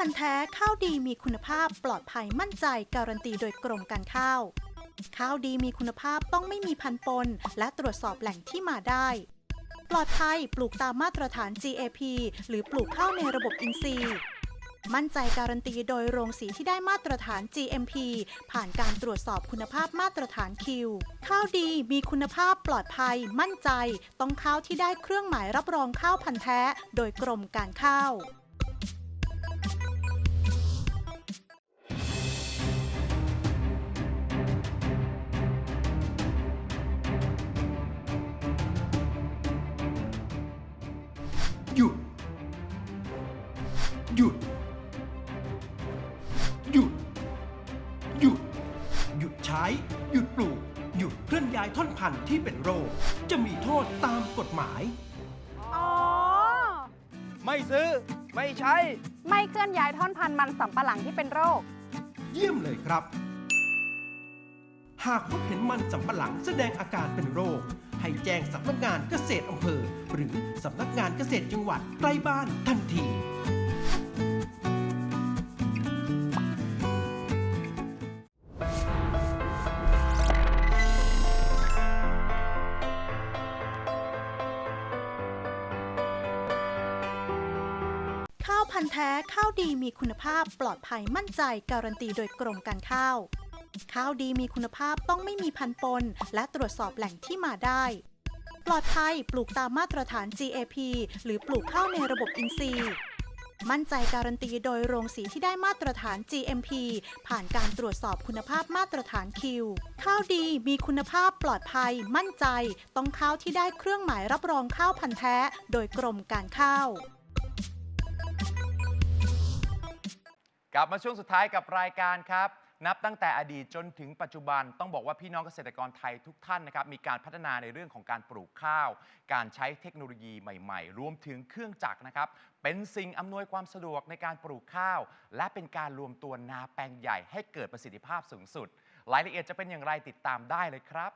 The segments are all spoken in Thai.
พันธุ์แท้ข้าวดีมีคุณภาพปลอดภัยมั่นใจการันตีโดยกรมการข้าว ข้าวดีมีคุณภาพต้องไม่มีพันปน และตรวจสอบแหล่งที่มาได้ ปลอดภัยปลูกตามมาตรฐาน GAP หรือปลูกข้าวในระบบอินทรีย์ มั่นใจการันตีโดยโรงสีที่ได้มาตรฐาน GMP ผ่านการตรวจสอบคุณภาพมาตรฐาน Q ข้าวดีมีคุณภาพปลอดภัย มั่นใจ ต้องข้าวที่ได้เครื่องหมายรับรองข้าวพันธุ์แท้ โดยกรมการข้าว หยุด หยุด หยุด หยุด หยุดใช้ หยุดปลูก หยุดเคลื่อนย้ายท่อนพันธุ์ที่เป็นโรค จะมีโทษตามกฎหมาย อ๋อ ไม่ซื้อ ไม่ใช้ ไม่เคลื่อนย้ายท่อนพันธุ์มันสำปะหลังที่เป็นโรค เยี่ยมเลยครับ หากพบเห็นมันสำปะหลังแสดงอาการเป็นโรค ให้แจ้งสำนักงานเกษตรอำเภอ หรือสำนักงานเกษตรจังหวัดใกล้บ้านทันทีข้าวพันธุ์แท้ข้าวดีมีคุณภาพปลอดภัยมั่นใจการันตีโดยกรมการข้าว ข้าวดีมีคุณภาพต้องไม่มีพันปน และตรวจสอบแหล่งที่มาได้ ปลอดภัยปลูกตามมาตรฐาน GAP หรือปลูกข้าวในระบบอินทรีย์ มั่นใจการันตีโดยโรงสีที่ได้มาตรฐาน GMP ผ่านการตรวจสอบคุณภาพมาตรฐาน Q ข้าวดีมีคุณภาพปลอดภัย มั่นใจ ต้องข้าวที่ได้เครื่องหมายรับรองข้าวพันธุ์แท้ โดยกรมการข้าวกลับมาช่วงสุดท้ายกับรายการครับ นับตั้งแต่อดีตจนถึงปัจจุบันต้องบอกว่าพี่น้องเกษตรกรไทยทุกท่านนะครับมีการพัฒนาในเรื่องของการปลูกข้าว การใช้เทคโนโลยีใหม่ๆ รวมถึงเครื่องจักรนะครับเป็นสิ่งอำนวยความสะดวกในการปลูกข้าว และเป็นการรวมตัวนาแปลงใหญ่ให้เกิดประสิทธิภาพสูงสุด รายละเอียดจะเป็นอย่างไรติดตามได้เลยครับ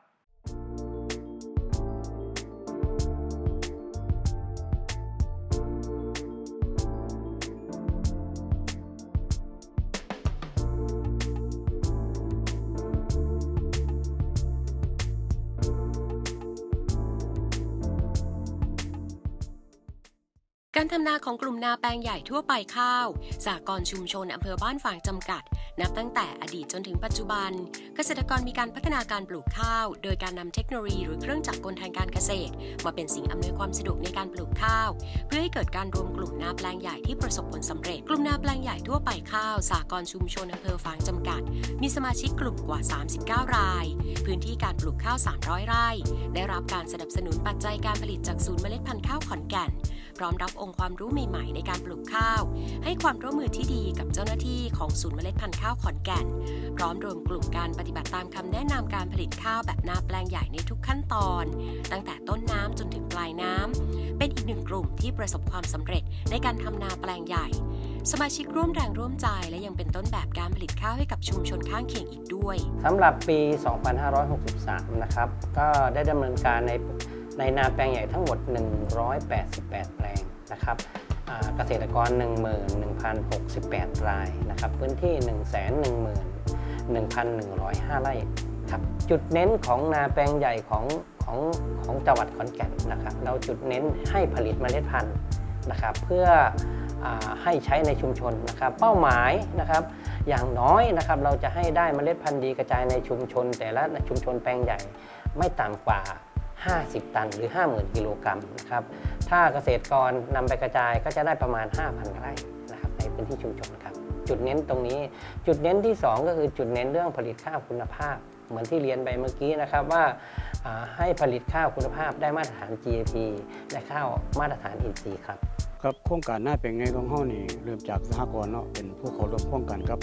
การทำนาของกลุ่มนาแปลงใหญ่ทั่วไปข้าวสหกรชุมชนอำเภอบ้านฝางจำกัด นับตั้งแต่อดีตจนถึงปัจจุบัน เกษตรกรมีการพัฒนาการปลูกข้าว โดยการนำเทคโนโลยีหรือเครื่องจักรกลทางการเกษตร มาเป็นสิ่งอำนวยความสะดวกในการปลูกข้าว เพื่อให้เกิดการรวมกลุ่มนาแปลงใหญ่ที่ประสบผลสำเร็จ กลุ่มนาแปลงใหญ่ทั่วไปข้าวสหกรชุมชนอำเภอฝางจำกัด มีสมาชิกกลุ่มกว่า 39 ราย พื้นที่การปลูกข้าว 300 ไร่ ได้รับการสนับสนุนปัจจัยการผลิตจากศูนย์เมล็ดพันธุ์ข้าวขอนแก่น พร้อมรับองค์ความรู้ใหม่ๆ ในการปลูกข้าว ให้ความร่วมมือที่ดีกับเจ้าหน้าที่ของศูนย์เมล็ดพันธุ์ข้าวขอนแก่น พร้อมรวมกลุ่มการปฏิบัติตามคำแนะนำการผลิตข้าวแบบนาแปลงใหญ่ในทุกขั้นตอน ตั้งแต่ต้นน้ำจนถึงปลายน้ำเป็นอีกหนึ่งกลุ่มที่ประสบความสำเร็จในการทำนาแปลงใหญ่ สมาชิกร่วมแรงร่วมใจ และยังเป็นต้นแบบการผลิตข้าวให้กับชุมชนข้างเคียงอีกด้วยสำหรับปี 2563 นะครับ ก็ได้ดำเนินการในในนาแปลงใหญ่ทั้งหมด 188 แปลง นะครับอ่าเกษตรกร 11,068 รายนะครับพื้นที่ 111,105 ไร่ครับจุดเน้นของนาแปลงใหญ่ของของของจังหวัดขอนแก่นนะครับเราจุดเน้นให้ผลิตเมล็ดพันธุ์นะครับเพื่ออให้ใช้ในชุมชนนะครับเป้าหมายนะครับอย่างน้อยนะครับเราจะให้ได้เมล็ดพันธุ์ดีกระจายในชุมชน แต่ละชุมชนแปลงใหญ่ไม่ต่ำกว่า 50 ตันหรือ 50,000 กิโลกรัมนะครับ ถ้าเกษตรกรนำไปกระจายก็จะได้ประมาณ 5,000 ไร่นะครับในพื้นที่ชุมชนครับ จุดเน้นตรงนี้ จุดเน้นที่ 2 ก็คือจุดเน้นเรื่องผลิตข้าวคุณภาพ เหมือนที่เรียนไปเมื่อกี้นะครับว่าให้ผลิตข้าวคุณภาพได้มาตรฐาน GAP และข้าวมาตรฐานอินทรีย์ครับครับโครงการหน้าเป็นไงของเฮานี่เริ่มจากสหกรณ์เนาะเป็นผู้เขาร่วมโครงการกับ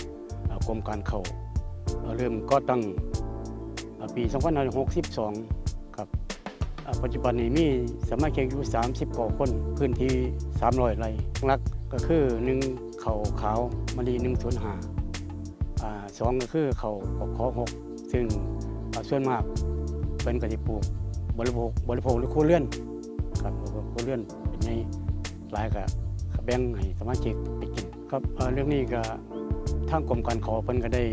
กรมการเข้าเริ่มก็ตั้งเอ่อปี 2562 ครับเอ่อ ปัจจุบันนี้มีสมาชิกอยู่30กว่าคนพื้นที่300ไร่ลักก็คือ1เขาขาวมะลิ105อ่าสองก็คือเขาขอ6ซึ่งส่วนมากเป็นกสิปลูกบริโภคบริโภคหรือครัวเรือนครับโคครัวเรือนเป็นในหลายก็แบ่งให้สมาชิกไปกินครับเรื่องนี้ก็ทางกรมการขอเพิ่นก็ได้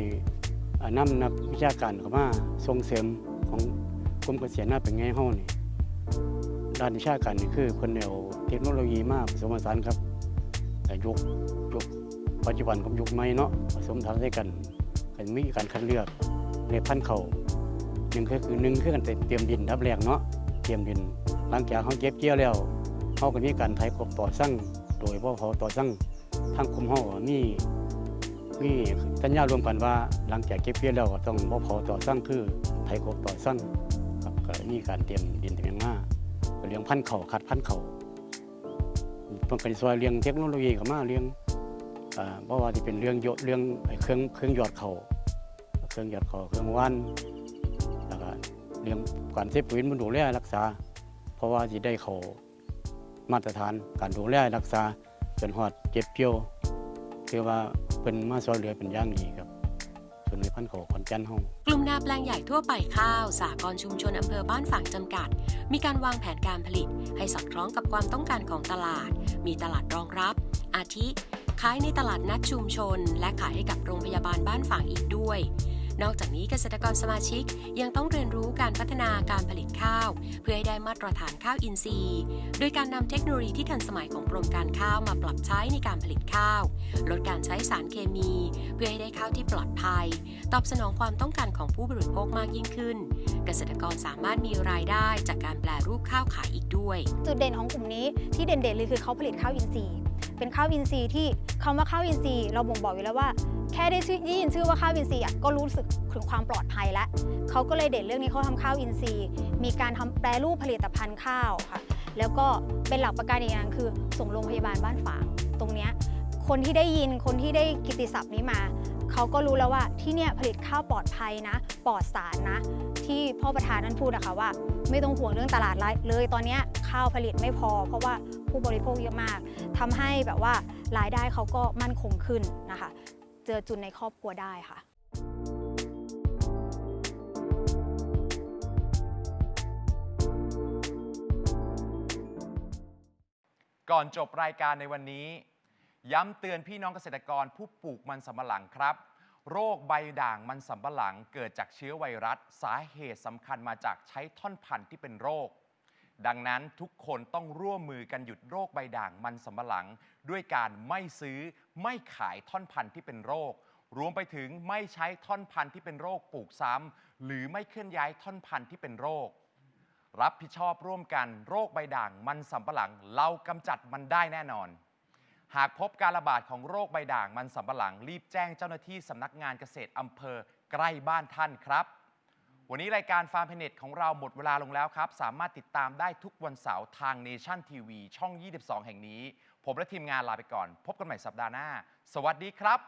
เอ่อนำนักวิชาการเข้ามาส่งเสริมของกรมเกษตรหน้าเป็นไงเฮานี่ ด้านวิชาการนี่คือเพิ่นเอาเทคโนโลยีมาผสมผสานครับแต่ยุคยุคปัจจุบันกับยุคใหม่เนาะผสมผสานด้วยกันก็มีการคัดเลือกในพันธุ์เขาหนึ่งคือหนึ่งคือการเตรียมดินดับแรกเนาะเตรียมดิน หลังจากเขาเก็บเกี่ยวแล้วเขาก็มีการไถกบต่อสั่งโดยพ่อเขาต่อสั่งทางกรมเฮาอะมีมีสัญญารวมกันว่าหลังจากเก็บเกี่ยวแล้วก็ต้องบ่เผาต่อสร้างคือไถกบต่อสร้าง ก็มีการเตรียมดินเตรียมหน้ากเลี้ยงพันธุ์เขาคัดพันธุ์เขาเพิ่นก็สิซอยเลี้ยงเทคโนโลยีเข้ามาเลี้ยงอ่าบ่ว่าสิเป็นเรื่องโยเรื่องเครื่องเครื่องยอดเขาเครื่องยอดเขาเครื่องว่านแล้วก็เลี้ยงการเซฟปุ๋ยมันดูแลรักษา เพราะว่าสิได้เขามาตรฐานการดูแลรักษาจนฮอดเจ็บเกี่ยวคือว่าเพิ่นมาซอยเหลือเป็นย่างดีครับ ส่วนในพันธุ์ขาขอนแก่นห้องกลุ่มนาแปลงใหญ่ทั่วไปข้าวสากรชุมชนอำเภอบ้านฝางจำกัด มีการวางแผนการผลิต ให้สอดคล้องกับความต้องการของตลาด มีตลาดรองรับ อาทิขายในตลาดนัดชุมชน และขายให้กับโรงพยาบาลบ้านฝางอีกด้วย นอกจากนี้เกษตรกรสมาชิกยังต้องเรียนรู้การพัฒนาการผลิตข้าว เพื่อให้ได้มาตรฐานข้าวอินทรีย์ โดยการนำเทคโนโลยีที่ทันสมัยของกรมการข้าวมาปรับใช้ในการผลิตข้าว ลดการใช้สารเคมี เพื่อให้ได้ข้าวที่ปลอดภัย ตอบสนองความต้องการของผู้บริโภคมากยิ่งขึ้น เกษตรกรสามารถมีรายได้จากการแปลรูปข้าวขายอีกด้วย จุดเด่นของกลุ่มนี้ที่เด่นๆเลยคือเขาผลิตข้าวอินทรีย์ เป็นข้าวอินทรีย์ที่คำว่าข้าวอินทรีย์เราบ่งบอกอยู่แล้วว่า แค่ได้ชื่อได้ยินชื่อว่าข้าวอินทรีย์ก็รู้สึกถึงความปลอดภัยแล้วเขาก็เลยเด่นเรื่องนี้เขาทำข้าวอินทรีย์ มีการทำแปรรูปผลิตภัณฑ์ข้าวค่ะแล้วก็เป็นหลักประกันอีกอย่างคือส่งโรงพยาบาลบ้านฝางตรงนี้คนที่ได้ยินคนที่ได้กิติศัพท์นี้มาเขาก็รู้แล้วว่าที่เนี่ยผลิตข้าวปลอดภัยนะ ปลอดสารนะ ที่พ่อประธานนั้นพูดนะคะว่า ไม่ต้องห่วงเรื่องตลาดเลย ตอนเนี้ยข้าวผลิตไม่พอ เพราะว่าผู้บริโภคเยอะมาก ทำให้แบบว่ารายได้เขาก็มั่นคงขึ้นนะคะ เจอจุนในครอบครัวได้ค่ะก่อนจบรายการในวันนี้ ย้ำเตือนพี่น้องเกษตรกรผู้ปลูกมันสำปะหลังครับ โรคใบด่างมันสำปะหลังเกิดจากเชื้อไวรัส สาเหตุสำคัญมาจากใช้ท่อนพันธุ์ที่เป็นโรค ดังนั้นทุกคนต้องร่วมมือกันหยุดโรคใบด่างมันสำปะหลัง ด้วยการไม่ซื้อไม่ขายท่อนพันธุ์ที่เป็นโรค รวมไปถึงไม่ใช้ท่อนพันธุ์ที่เป็นโรคปลูกซ้ำหรือไม่เคลื่อนย้ายท่อนพันธุ์ที่เป็นโรค รับผิดชอบร่วมกันโรคใบด่างมันสำปะหลัง เรากำจัดมันได้แน่นอน หากพบการระบาดของโรคใบด่างมันสำปะหลัง รีบแจ้งเจ้าหน้าที่สำนักงานเกษตรอำเภอใกล้บ้านท่านครับ วันนี้รายการฟาร์มเพเน็ตของเราหมดเวลาลงแล้วครับ สามารถติดตามได้ทุกวันเสาร์ทางเนชั่นทีวีช่อง 22 แห่งนี้ ผมและทีมงานลาไปก่อน พบกันใหม่สัปดาห์หน้า สวัสดีครับ